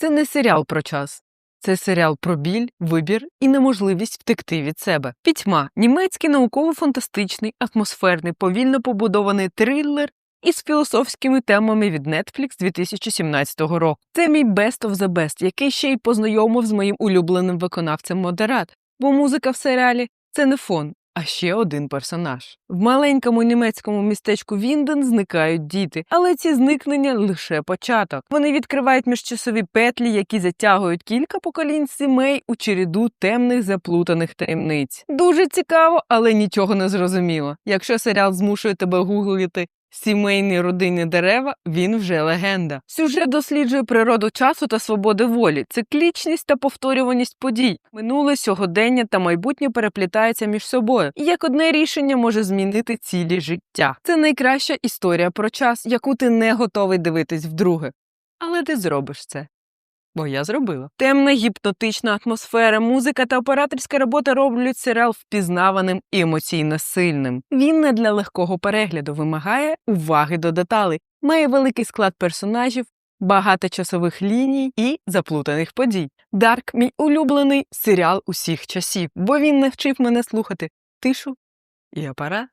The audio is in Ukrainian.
Це не серіал про час. Це серіал про біль, вибір і неможливість втекти від себе. Пітьма німецький науково-фантастичний, атмосферний, повільно побудований трилер із філософськими темами від Netflix 2017 року. Це мій best of the best, який ще й познайомив з моїм улюбленим виконавцем Модерат, бо музика в серіалі це не фон, а ще один персонаж. В маленькому німецькому містечку Вінден зникають діти, але ці зникнення лише початок. Вони відкривають міжчасові петлі, які затягують кілька поколінь сімей у череду темних заплутаних таємниць. Дуже цікаво, але нічого не зрозуміло. Якщо серіал змушує тебе гуглити Сімейні родинні дерева він вже легенда. Сюжет досліджує природу часу та свободи волі, циклічність та повторюваність подій. Минуле сьогодення та майбутнє переплітаються між собою, і як одне рішення може змінити цілі життя. Це найкраща історія про час, яку ти не готовий дивитись вдруге. Але ти зробиш це. Бо я зробила. Темна гіпнотична атмосфера, музика та операторська робота роблять серіал впізнаваним і емоційно сильним. Він не для легкого перегляду вимагає уваги до деталей, має великий склад персонажів, багато часових ліній і заплутаних подій. Дарк мій улюблений серіал усіх часів, бо він навчив мене слухати тишу і апарат.